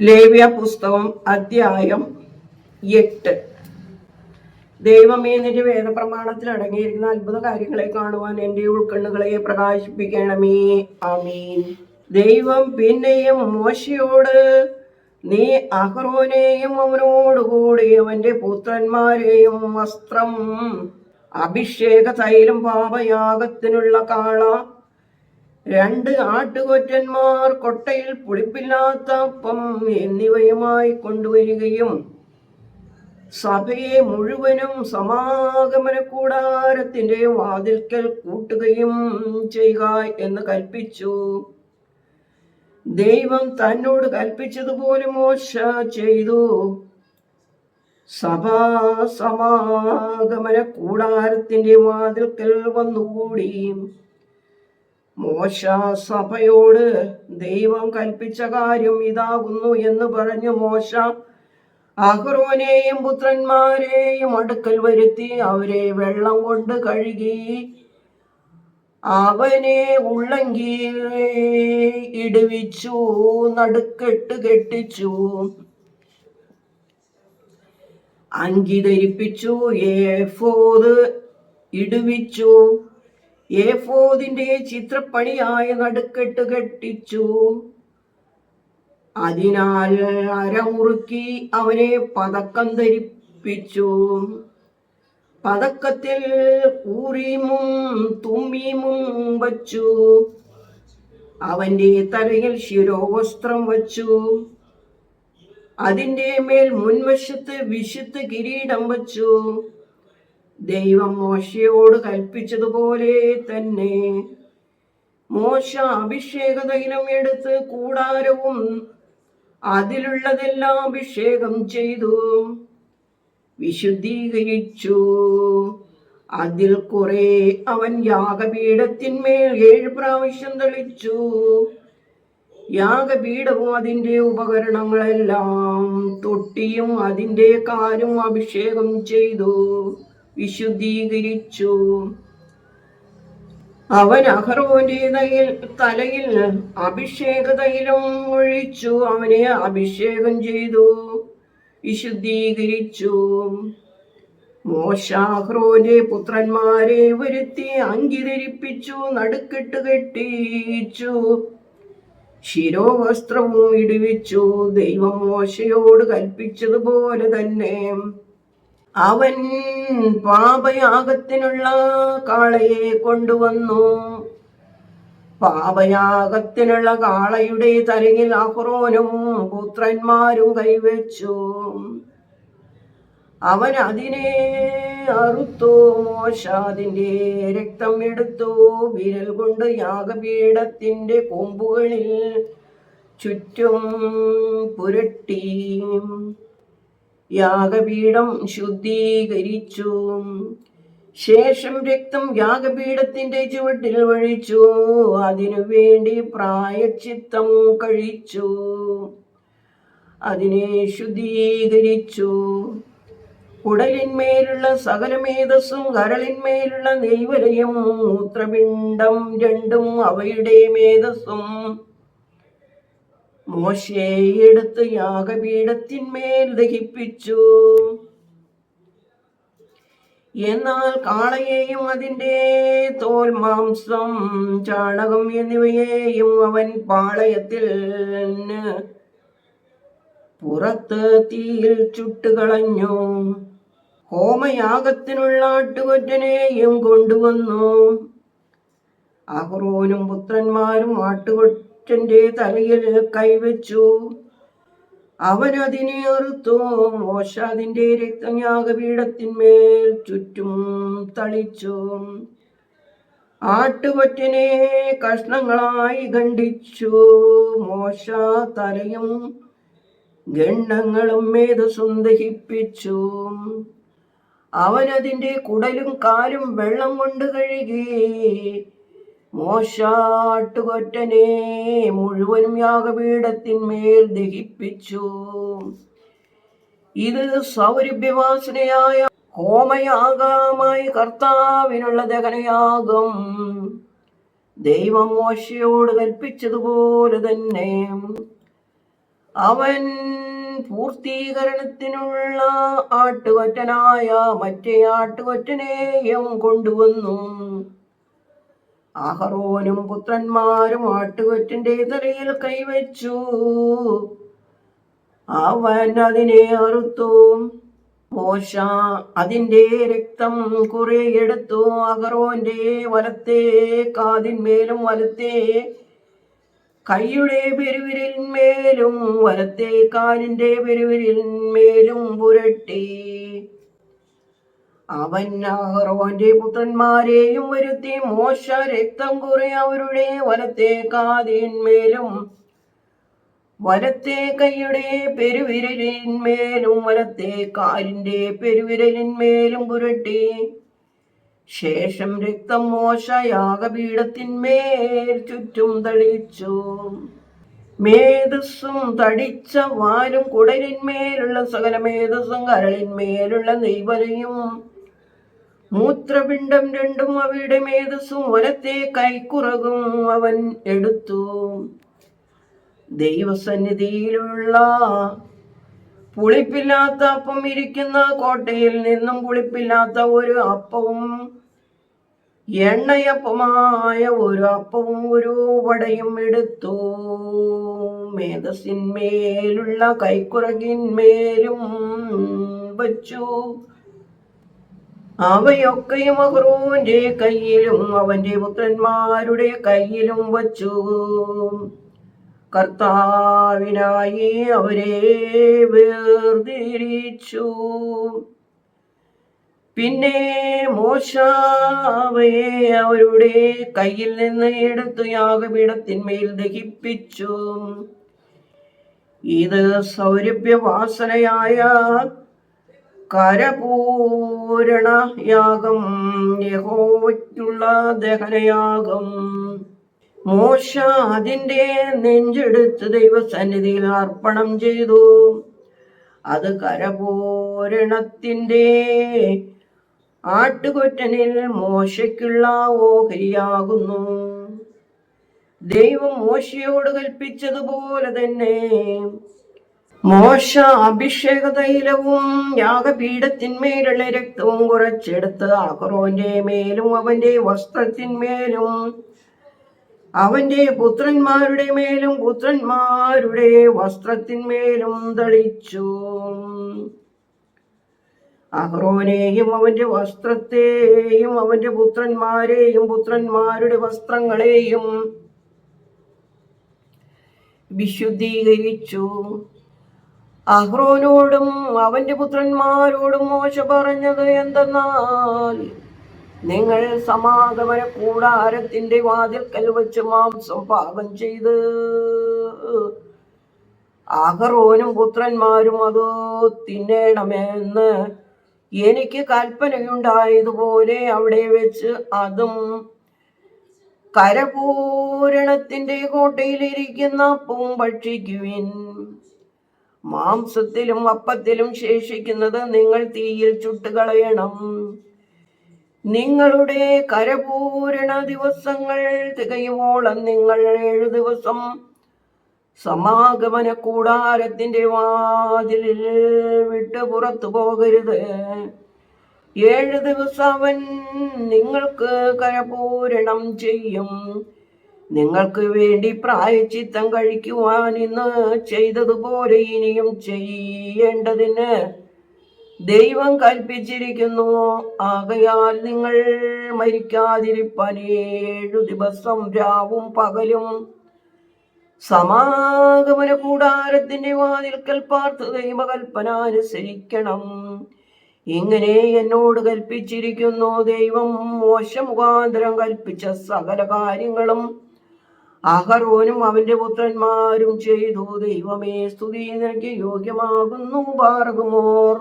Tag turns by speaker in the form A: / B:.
A: ലേവ്യ പുസ്തകം അധ്യായം എട്ട്. ദൈവമേ നിന്റെ വേദപ്രമാണത്തിൽ അടങ്ങിയിരിക്കുന്ന അത്ഭുത കാര്യങ്ങളെ കാണുവാൻ എന്റെ ഉൾക്കണ്ണുകളെ പ്രകാശിപ്പിക്കണമേ. ആമീൻ. ദൈവം പിന്നെയും മോശയോട് നീ അഹ്റോനെയും അവനോടുകൂടി അവന്റെ പുത്രന്മാരെയും വസ്ത്രം അഭിഷേക തൈലം പാപയാഗത്തിനുള്ള കാള രണ്ട് ആട്ടുകൊറ്റന്മാർ കൊട്ടയിൽ പുളിപ്പില്ലാത്ത അപ്പം എന്നിവയുമായി കൊണ്ടുവരികയും സഭയെ മുഴുവനും സമാഗമന കൂടാരത്തിന്റെ വാതിൽക്കൽ കൂട്ടുകയും ചെയ്യുക എന്ന് കൽപ്പിച്ചു. ദൈവം തന്നോട് കൽപ്പിച്ചതുപോലെ മോശ ചെയ്തു. സഭാ സമാഗമന കൂടാരത്തിന്റെ വാതിൽക്കൽ വന്നുകൂടി. മോശ സഭയോട് ദൈവം കൽപ്പിച്ച കാര്യം ഇതാകുന്നു എന്ന് പറഞ്ഞു മോശ. അഹ്റോനെയും പുത്രന്മാരെയും അടുക്കൽ വരുത്തി അവരെ വെള്ളം കൊണ്ട് കഴുകി അവനെ ഉള്ളങ്കി ഇടുവിച്ചു നടുക്കെട്ട് കെട്ടിച്ചു. അങ്കി ധരിപ്പിച്ചു ഏഫോത് ഇടുവിച്ചു. ഏഫോദിന്റെ ചിത്രപ്പണിയായ നടുക്കെട്ട് കെട്ടിച്ചു. അതിനാൽ അരമുറുക്കി അവനെ പതക്കം ധരിപ്പിച്ചു. പതക്കത്തിൽ ഊറീമും തുമ്മീമും വച്ചു. അവന്റെ തലയിൽ ശിരോവസ്ത്രം വച്ചു. അതിന്റെ മേൽ മുൻവശത്ത് വിശുദ്ധ കിരീടം വച്ചു. ദൈവം മോശയോട് കൽപ്പിച്ചതുപോലെ തന്നെ. മോശ അഭിഷേക തൈലം എടുത്ത് കൂടാരവും അതിലുള്ളതെല്ലാം അഭിഷേകം ചെയ്തു. വിശുദ്ധീകരിച്ചു. അതിൽ കുറെ അവൻ യാഗപീഠത്തിന്മേൽ ഏഴ് പ്രാവശ്യം തെളിച്ചു. യാഗപീഠവും അതിന്റെ ഉപകരണങ്ങളെല്ലാം തൊട്ടിയും അതിന്റെ കാലും അഭിഷേകം ചെയ്തു. വിശുദ്ധീകരിച്ചു. അവൻ അഹറോന്റെ തലയിൽ അഭിഷേക തൈലം ഒഴിച്ചു. അവനെ അഭിഷേകം ചെയ്തു. വിശുദ്ധീകരിച്ചു. മോശാഹ്രോന്റെ പുത്രന്മാരെ വരുത്തി അങ്കി ധരിപ്പിച്ചു നടുക്കെട്ട് കെട്ടിച്ചു. ശിരോവസ്ത്രവും ഇടിവിച്ചു. ദൈവം മോശയോട് കൽപ്പിച്ചതുപോലെ തന്നെ. അവൻ പാപയാഗത്തിനുള്ള കാളയെ കൊണ്ടുവന്നു. പാപയാഗത്തിനുള്ള കാളയുടെ തലയിൽ അഹ്റോനും പുത്രന്മാരും കൈവച്ചു. അവൻ അതിനെ അറുത്തു മോശാദിന്റെ രക്തം എടുത്തു. വിരൽ കൊണ്ട് യാഗപീഠത്തിന്റെ കൊമ്പുകളിൽ ചുറ്റും പുരട്ടി. യാഗപീഠം ശുദ്ധീകരിച്ചു. ശേഷം രക്തം യാഗപീഠത്തിന്റെ ചുവട്ടിൽ ഒഴിച്ചു. അതിനു വേണ്ടി പ്രായച്ചിത്തം കഴിച്ചു. അതിനെ ശുദ്ധീകരിച്ചു. കുടലിന്മേലുള്ള സകല മേധസ്സും കരളിന്മേലുള്ള നെയ്വലയും മൂത്രപിണ്ഡം രണ്ടും അവയുടെ മേധസ്സും മോശയെടുത്ത് യാഗപീഠത്തിന്മേൽ ദഹിപ്പിച്ചു. എന്നാൽ കാളയെയും അതിന്റെ തോൽ മാംസം ചാണകം എന്നിവയെയും അവൻ പാളയത്തിൽ പുറത്ത് തീയിൽ ചുട്ടുകളഞ്ഞു ഹോമയാഗത്തിനുള്ള ആട്ടുകൊറ്റനെയും കൊണ്ടുവന്നു. അഹ്റോനും പുത്രന്മാരും ആട്ടുകൊറ്റന്റെ തലയിൽ കൈവച്ചു. അവനതിനെ അറുത്തു മോശ അതിന്റെ രക്തയാഗപീഠത്തിന്മേൽ ചുറ്റും തളിച്ചു. ആട്ടുകൊറ്റനെ കഷ്ണങ്ങളായി ഖണ്ഡിച്ചു. മോശ തലയും ഗണ്ണങ്ങളും മേധസ്സും ദഹിപ്പിച്ചു. അവനതിന്റെ കുടലും കാലും വെള്ളം കൊണ്ട് കഴുകി. മോശാട്ടുകൊറ്റനെ മുഴുവനും യാഗപീഠത്തിന്മേൽ ദഹിപ്പിച്ചു. ഇത് സൗരഭ്യവാസനയായ ഹോമയാഗമായി കർത്താവിനുള്ള ദഹനയാഗം. ദൈവം മോശയോട് കൽപ്പിച്ചതുപോലെ തന്നെ അവൻ പൂർത്തീകരണത്തിനുള്ള ആട്ടുകൊറ്റനായ മറ്റേ ആട്ടുകൊറ്റനെയും കൊണ്ടുവന്നു. അഹറോനും പുത്രന്മാരും ആട്ടുകൊറ്റന്റെ തലയിൽ കൈവച്ചു. അവൻ അതിനെ അറുത്തു. മോശ അതിന്റെ രക്തം കുറെ എടുത്തു. അഹറോന്റെ വലത്തെ കാതിന്മേലും വലത്തെ കൈയുടെ പെരുവിരലിന്മേലും വലത്തെ കാലിന്റെ പെരുവിരലിന്മേലും പുരട്ടി. അവൻ അഹ്റോന്റെ പുത്രന്മാരെയും വരുത്തി മോശ രക്തം കുറെ അവരുടെ വലത്തെ കാതിന്മേലും വലത്തെ കൈയുടെ പെരുവിരലിന്മേലും വലത്തെ കാലിന്റെ പെരുവിരലിന്മേലും പുരട്ടി. ശേഷം രക്തം മോശ യാഗപീഠത്തിന്മേൽ ചുറ്റും തളിച്ചു. മേധസ്സും തടിച്ച വാലും കുടലിന്മേലുള്ള സകല മേധസ്സും കരളിന്മേലുള്ള നെയ്വലയും മൂത്രപിണ്ഡം രണ്ടും അവയുടെ മേധസ്സും വലത്തെ കൈക്കുറകും അവൻ എടുത്തു. ദൈവസന്നിധിയിലുള്ള പുളിപ്പില്ലാത്ത അപ്പം ഇരിക്കുന്ന കോട്ടയിൽ നിന്നും പുളിപ്പില്ലാത്ത ഒരു അപ്പവും എണ്ണയപ്പമായ ഒരു അപ്പവും ഒരു വടയും എടുത്തു. മേധസ്സിന്മേലുള്ള കൈക്കുറകിന്മേലും വച്ചു. അവയൊക്കെയും അഹ്റോന്റെ കയ്യിലും അവന്റെ പുത്രന്മാരുടെ കയ്യിലും വച്ചു. കർത്താവിനായി അവരെ വേർതിരിച്ചു. പിന്നെ മോശ അവയെ അവരുടെ കയ്യിൽ നിന്ന് എടുത്തു യാഗപീഠത്തിന്മേൽ ദഹിപ്പിച്ചു. ഇത് സൗരഭ്യവാസനയായ കരപൂരണ യാഗം യഹോവയ്ക്കുള്ള ദഹനയാഗം. മോശ അതിന്റെ നെഞ്ചെടുത്ത് ദൈവസന്നിധിയിൽ അർപ്പണം ചെയ്തു. അത് കരപൂരണത്തിന്റെ ആട്ടുകൊറ്റനിൽ മോശയ്ക്കുള്ള ഓഹരിയാകുന്നു. ദൈവം മോശയോട് കൽപ്പിച്ചതുപോലെ തന്നെ മോശ അഭിഷേക തൈലവും യാഗപീഠത്തിന്മേലുള്ള രക്തവും കുറച്ചെടുത്ത് അഹ്റോന്റെ മേലും അവന്റെ വസ്ത്രത്തിന്മേലും അവന്റെ പുത്രന്മാരുടെ മേലും പുത്രന്മാരുടെ വസ്ത്രത്തിന്മേലും തളിച്ചു. അഹ്റോനെയും അവന്റെ വസ്ത്രത്തെയും അവന്റെ പുത്രന്മാരെയും പുത്രന്മാരുടെ വസ്ത്രങ്ങളെയും വിശുദ്ധീകരിച്ചു. അഹ്റോനോടും അവന്റെ പുത്രന്മാരോടും മോശ പറഞ്ഞത് എന്തെന്നാൽ നിങ്ങൾ സമാഗമന കൂടാരത്തിന്റെ വാതിൽക്കൽ വെച്ച് മാംസം പാകം ചെയ്ത് അഹറോനും പുത്രന്മാരും അത് തിന്നേണമെന്ന് എനിക്ക് കൽപ്പനയുണ്ടായതുപോലെ അവിടെ വെച്ച് അതും കരപൂരണത്തിന്റെ കോട്ടയിലിരിക്കുന്ന അപ്പവും ഭക്ഷിക്കുവിൻ മാംസത്തിലും അപ്പത്തിലും ശേഷിക്കുന്നത് നിങ്ങൾ തീയിൽ ചുട്ടുകളയണം. നിങ്ങളുടെ കരപൂരണ ദിവസങ്ങൾ തികയുവോളം നിങ്ങൾ ഏഴു ദിവസം സമാഗമന കൂടാരത്തിന്റെ വാതിലിൽ വിട്ട് പുറത്തു പോകരുത്. ഏഴ് ദിവസം അവൻ നിങ്ങൾക്ക് കരപൂരണം ചെയ്യും. നിങ്ങൾക്ക് വേണ്ടി പ്രായച്ചിത്തം കഴിക്കുവാൻ ഇന്ന് ചെയ്തതുപോലെ ഇനിയും ചെയ്യേണ്ടതിന് ദൈവം കൽപ്പിച്ചിരിക്കുന്നു. ആകയാൽ നിങ്ങൾ മരിക്കാതിരിപ്പാൻ ഏഴു ദിവസം രാവും പകലും സമാഗമന കൂടാരത്തിന്റെ വാതിൽക്കൽ പാർത്ത് ദൈവകൽപ്പന അനുസരിക്കണം. ഇങ്ങനെ എന്നോട് കൽപ്പിച്ചിരിക്കുന്നു ദൈവം മോശ മുഖാന്തരം കൽപ്പിച്ച സകല കാര്യങ്ങളും അഹറോനും അവന്റെ പുത്രന്മാരും ചെയ്തു. ദൈവമേ സ്തുതി നിനക്ക് യോഗ്യമാകുന്നു പാർകുമോർ